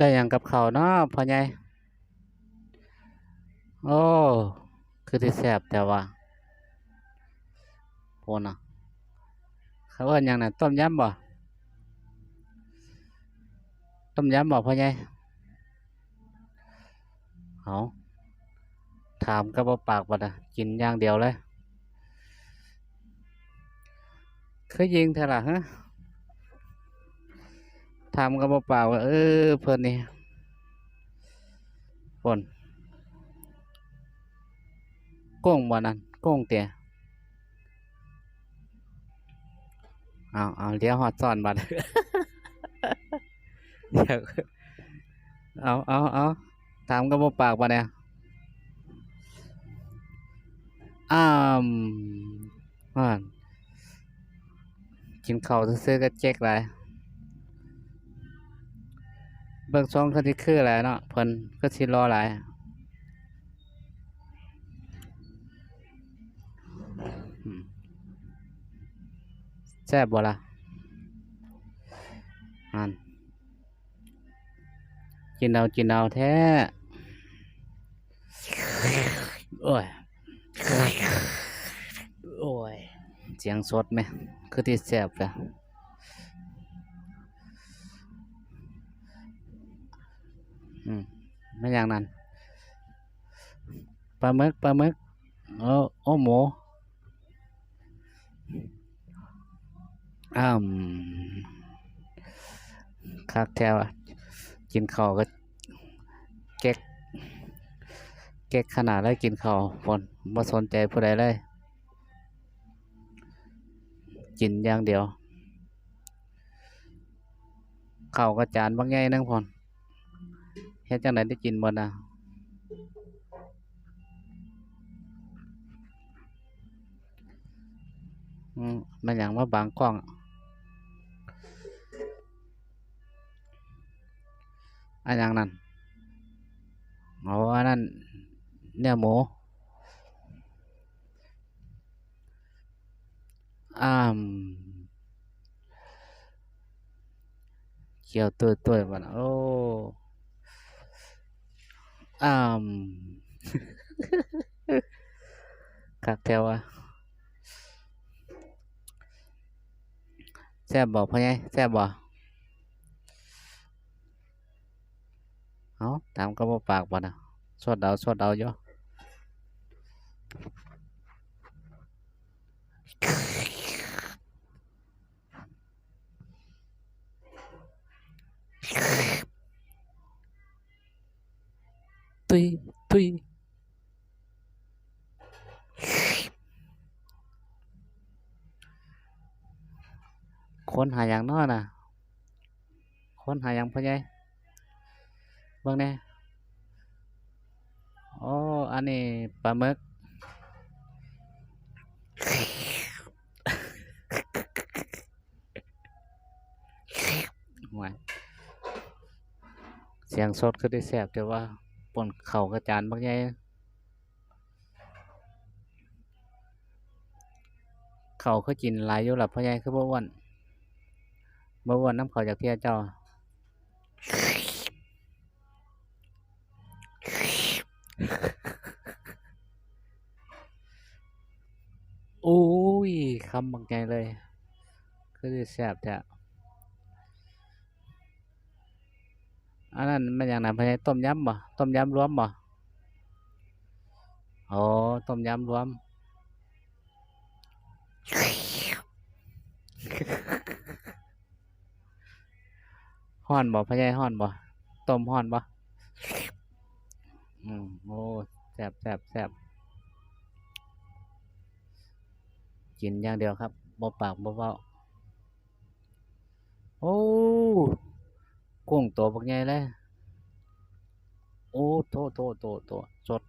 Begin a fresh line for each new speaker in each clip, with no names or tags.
ได้ยังกับเขาเนาะพ่อใหญ่โอ้ คือที่แซ่บแต่ว่าพูนน่ะเขาเอิ้นหยังน่ะต้มยำบ่ ต้มยำบ่พ่อใหญ่เอาถามก็บ่ปากบ่น่ะกินอย่างเดียวเลย คือยิงแท้ล่ฮะ ถามก็บ่ปากว่าเออเพิ่นนี่ฝนก้งบ่นั่นก้งเตียเอาเอาเดี๋ยวฮอดซ่อนบัดเดี๋ยวเอาเอาเอาถามก็บ่ปากบ่เนี่ยอ้ามอ่านกินข้าวซื่อก็เจ๊กหลย เบิ่งทรงคือสิคือหลายเนาะเพิ่นก็สิรอหลายอืมแซ่บบ่ละอ่านกินเอากินเอาแท้โอ้ยโอ้ยเสียงสดไหมคือที่แซ่บแหละ อืมไม่อย่างนั้นปลาหมึกปลาหมึกโอ้โอ้หมูอ้ามคักแถวกินข้าวก็เก๊กเก๊กขนาดเลยกินข้าวฝนบ่สนใจผู้ใดเลย กินอย่างเดียวข้าวก็จานบางใหญ่หนึงพอน เฮ็ดจังไดได้กินบ่น่ะอืมมันหยังมาบางกล้อง อันหยังนั่นอ๋ออันนั้นเนื้อหมูอ้ามเคี่ยวตุ้ยตุ้ยมันโอ้ อ้ามคักแถวอะแซ่บบ่พ่อใหญ่แซ่บบ่เอ้า ตามก็บ่ปากบ่น่ะสวดเอาสวดเอาอยู่ตุยตุยคนหาหยังน้อน่ะคนหาหยังพ่อใหญ่เบิ่งแหน่โอ้อันนี้ปลาหมึกหวยเสียงสดคือได้แซ่บแต่ว่า ป่นเข้ากระจานบักใหญ่เขาคือกินลายอยู่ล่ะพ่อใหญ่คือบ่อ้วนบ่อ้วนน้ำเข่าจากเทียเจ้าโอ้ยคำบักใหญ่เลย คือแซ่บแท้ อันนั้นมันอย่างนั้นพะไงต้มยำบ่ต้มยำรวมบ่โอ้ต้มยำรวมฮ้อนบ่พะไงฮ้อนบ่ต้มฮ้อนบ่อืมโอ้แซ่บแซ่บแซ่บกินอย่างเดียวครับบ่ปากบ่เว้าโอ้กุ้งตัวบักใหญ่เลย โอ้โตโตโตโตสด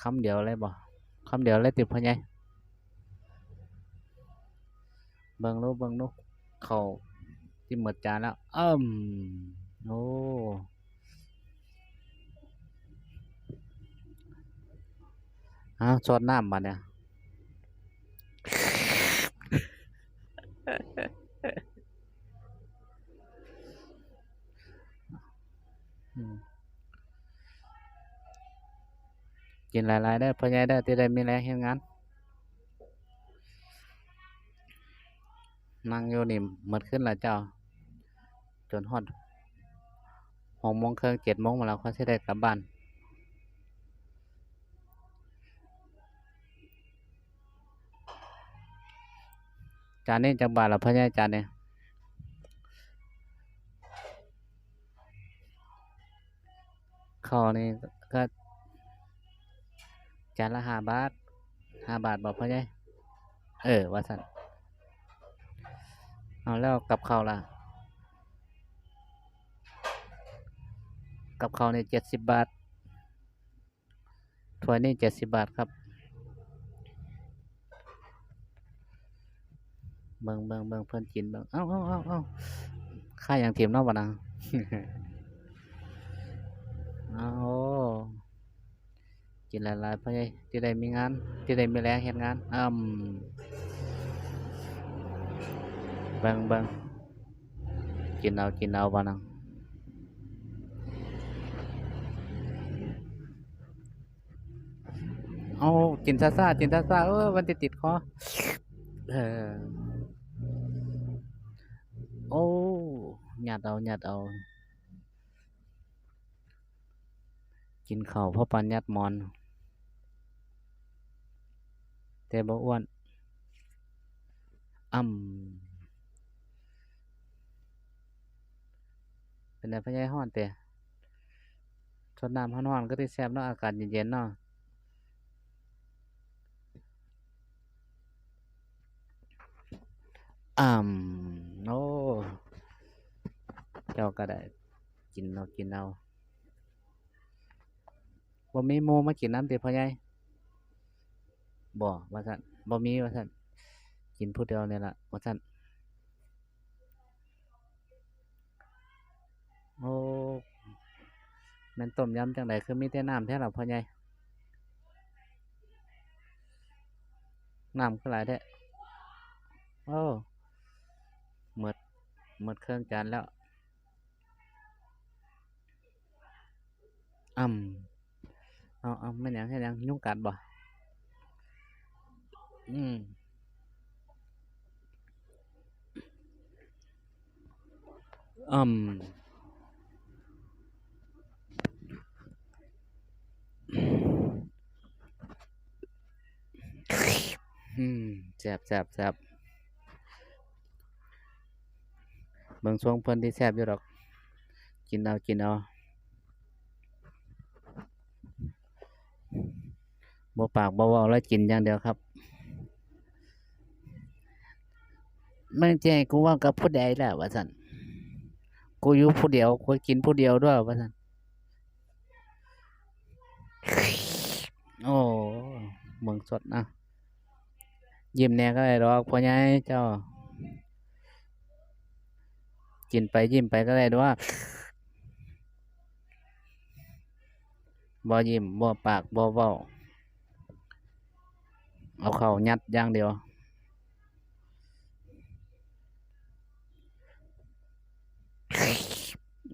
คำเดียวเลยบ่คำเดียวเลยติดพ่อใหญ่เบิ่งดูเบิ่งดูเขาที่หมดจานแล้วเอิ่มโอ้อ้าวสดน้ำบัดเนี่ย กินหลายๆได้พอใหญ่ได้ที่ได้มีแรงเห็นงานนั่งอยู่นี่หมดขึ้นแล้วเจ้า จนหอดหกโมงเครื่องเจ็ดโมงมาแล้วเขาจะได้กลับบ้านจานนี้จังบาทหรือพ่อใหญ่จานเนี่ย ข้าวนี่ก็จานละห้าบาทห้าบาทบอกพ่อใหญ่เออว่าสันเอาแล้วกับข้าวล่ะ กับข้าวนี่เจ็ดสิบบาทถ้วยนี่เจ็ดสิบบาทครับเบิ่งเบิ่งเบิ่งเพิ่นกินเบิ่งเอ้าเอ้าเอ้าเอ้าค่าอย่างทียมนาะบ่นะ เอากินหลายๆเพื่อที่ได้มีงานที่ได้มีแรงเฮ็ดงานอืมเบิ่งเบิ่งกินเอากินเอาบ่นะเอากินซ่าๆกินซ่าๆเออมันติดติดคอเออโอ้หยัดเอาหยัดเอา กินข้าวเพราะปันยัดมอน แต่บ่อ้วนอ่ำเป็นไงพะยายฮ้อนแต่ทดน้ำร้อนๆก็ได้แซ่บเนาะอากาศเย็นๆเนาะอ่ำโอ้เจ้าก็ได้กินเอากินเอา บ่มีหมู่มากินน้ำติพ่อใหญ่บ่ว่าซั่นบ่มีว่าซั่นกินผู้เดียวเนี่ยละว่าซั่นโอ้ม่นต้มยำจังไดคือมีแต่น้ำแท้ล่ะพ่อใหญ่น้ำคือหลายแท้โอ้หมดหมดเครื่องจานแล้วอ่ำ เอาเอาไม่นหยังแค่ยังยุ่งกัดบ่อืมอืมแซ่บแซ่บแซ่บเบิ่งช่วงเพิ่นที่แซ่บอยู่ดอก กินเอา กินเอา บ่ปากบ่เว้าแล้วกินอย่างเดียวครับมึงจะให้กูว่ากับผู้ใดล่ะว่าซั่นกูอยู่ผู้เดียวกูกินผู้เดียวด้วยว่าซั่นโอ้เมืองสดนะยิ้มแน่ก็ได้ดอกพ่อใหญ่เจ้า กินไปยิ้มไปก็ได้ดอกบ่ยิ้มบ่ปากบ่เว้า เอาเข้ายัดอย่างเดียว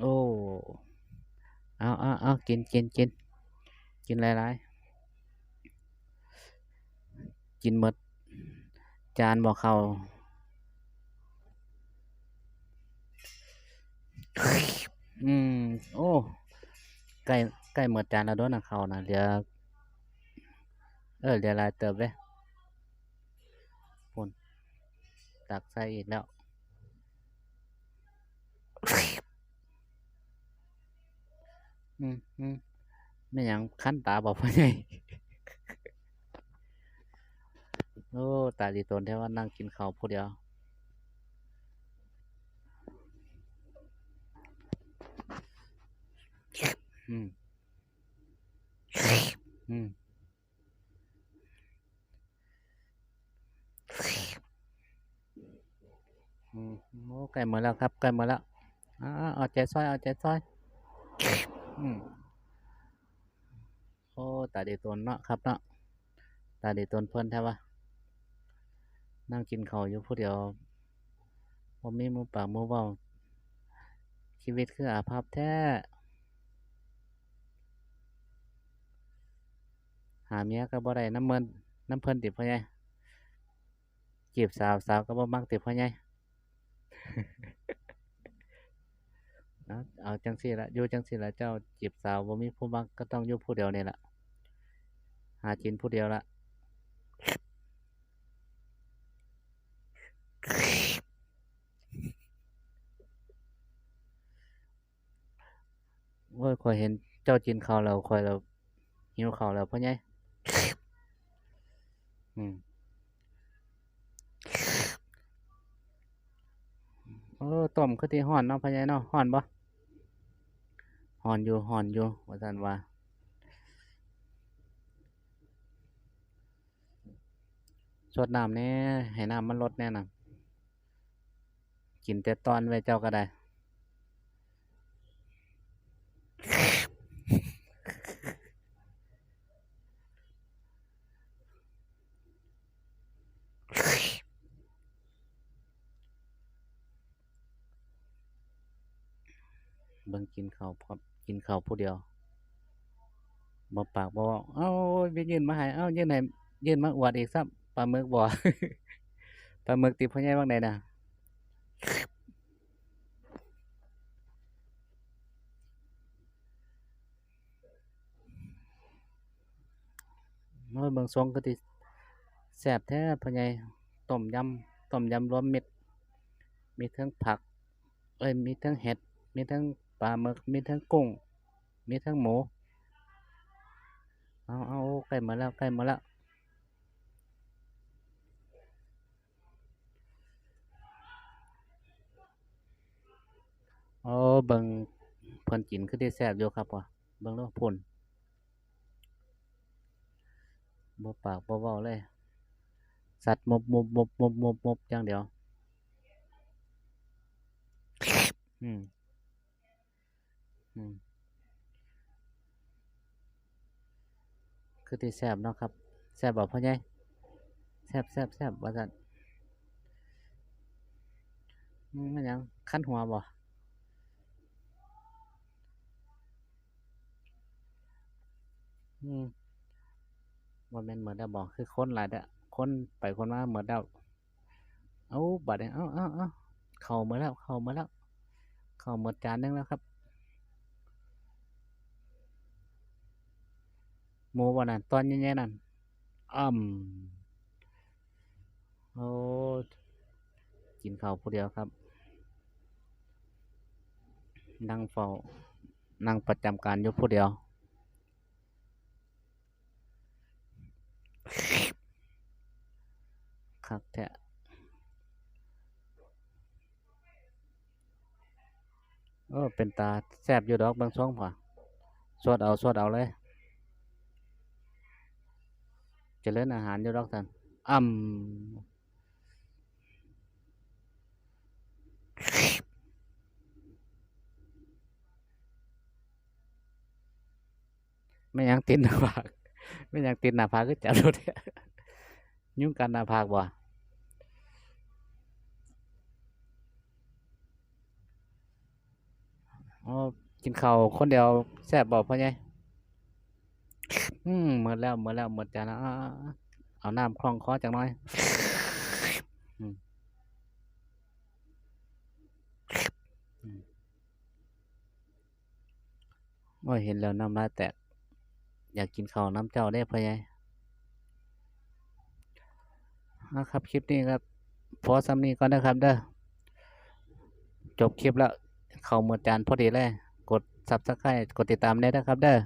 โอ้ เอาเอาเอากินกินกินกินหลายๆ กินหมด จานบ่เข้าอืม โอ้ ใกล้ใกล้หมดจานแล้วด้อนะเขาน่ะเหลือเออเหลือหลายเติบเด้พุ่น ตักใส่อีกแล้ว อืมอืมแม่นหยังคันตาบ่พ่อใหญ่โอ้ ตายดีตนแท้ว่านั่งกินข้าวผู้เดียวอืมอืม อืมโอ้ ใกล้หมดแล้วครับใกล้หมดแล้วอาเอาใจช่วยเอาใจช่วยอืมโอ้ตาดีตนเนาะครับเนาะตาดีตนเพิ่นแท้ว่านั่งกินข้าวอยู่ผู้เดียวบ่มีมู่ปากมู่เว้าชีวิตคืออาภัพแท้ หาเมียก็บ่ได้น้ำเมินน้ำเพิ่นติพ่อใหญ่จีบสาวสาวก็บ่มักติพ่อใหญ่ เอาเอาจังซี่ละอยู่จังซี่ละเจ้าจีบสาวบ่มีผู้มักก็ต้องอยู่ผู้เดียวนี่ละหากินผู้เดียวละโอ้ยข้อยเห็นเจ้ากินเขาวแล้วข้อยแล้วหิวเขาวแล้วพ่อใหญ่อืม โอ้ต้มคือที่ห่อนเนาะพ่อใหญ่เนาะห่อนบ่ห่อนอยู่ห่อนอยู่ว่าท่านว่าสดน้ำแหน่ให้น้ำมันลดแน่น่ะกินแต่ตอนไว้เจ้าก็ได้ เบิ่งกินข้าวพร้อมกินข้าวผู้เดียวบ่ปากบ่เว้าเอ้าไปยื่นมาให้เอ้ายื่นให้ยื่นมาอวดอีกซ้ำปลาหมึกบ่ปลาหมึกติพ่อใหญ่ว่าไดน่ะโอ้ยเบิ่งทรงคือสิแซ่บแท้พ่อใหญ่ต้มยำต้มยำรวมมิตรมีทั้งผัก เอ้ยมีทั้งเห็ด มีทั้ง ปลาหมึกมีทั้งกุ้ง มีทั้งหมู เอาเอาใกล้มาแล้วใกล้มาแล้วโอ้เบิ่งเพิ่นกินคือสิแซ่บอยู่ครับว่ะเบิ่งเด้อพุ่นบ่ปากบ่เว้าเลย สัตว์มบมบมบมบมบมบอย่างเดียว อืม คือสิแซบเนาะครับแซ่บบ่พ่อใหญ่แซบแซบแซบว่าซั่นอืมแม่นยังคันหัวบ่อืมบ่แม่นหมดแล้วบ่คือคนหลายเด้อคนไปคนมาเหมดแล้วเอ้าบัดนี้เอ้าเอ้าเอ้าเข้าหมดแล้ว เข้าหมดแล้ว เข้าหมดจานหนึงแล้วครับ หมูบ่นั่นตอนใหญ่ๆนั่นอ้ำโอ้กินข้าวผู้เดียวครับ นั่งเฝ้า นั่งประจำการยู่ผู้เดียวคักแท้เออเป็นตาแซบอยู่ดอกบิ่งทรงพ่อสวดเอาสวดเอาเลย เจริญอาหารอยู่ดอกท่านอ้ำแม่ยังติดหน้าผากแม่ยังติดหน้าผากคือจับโดดแท้ยุ่งกัดหน้าผากบ่อ๋อกินข้าวคนเดียวแซ่บบ่พ่อใหญ่ อืมหมดแล้วหมดแล้วหมดจานแล้วเอาน้ำคล่องคอจักน่อยอืมอืมโอ้ยเห็นแล้วน้ำลายแตก อยากกินข้าวน้ำเจ้าเด้พ่อใหญ่เอาครับ คลิปนี้ครับพอสำนี้ก่อนเด้ครับ เด้อจบคลิปแล้ว เข้าหมดจานพอดีเลย กด Subscribe กดติดตามได้เด้อครับ เด้อ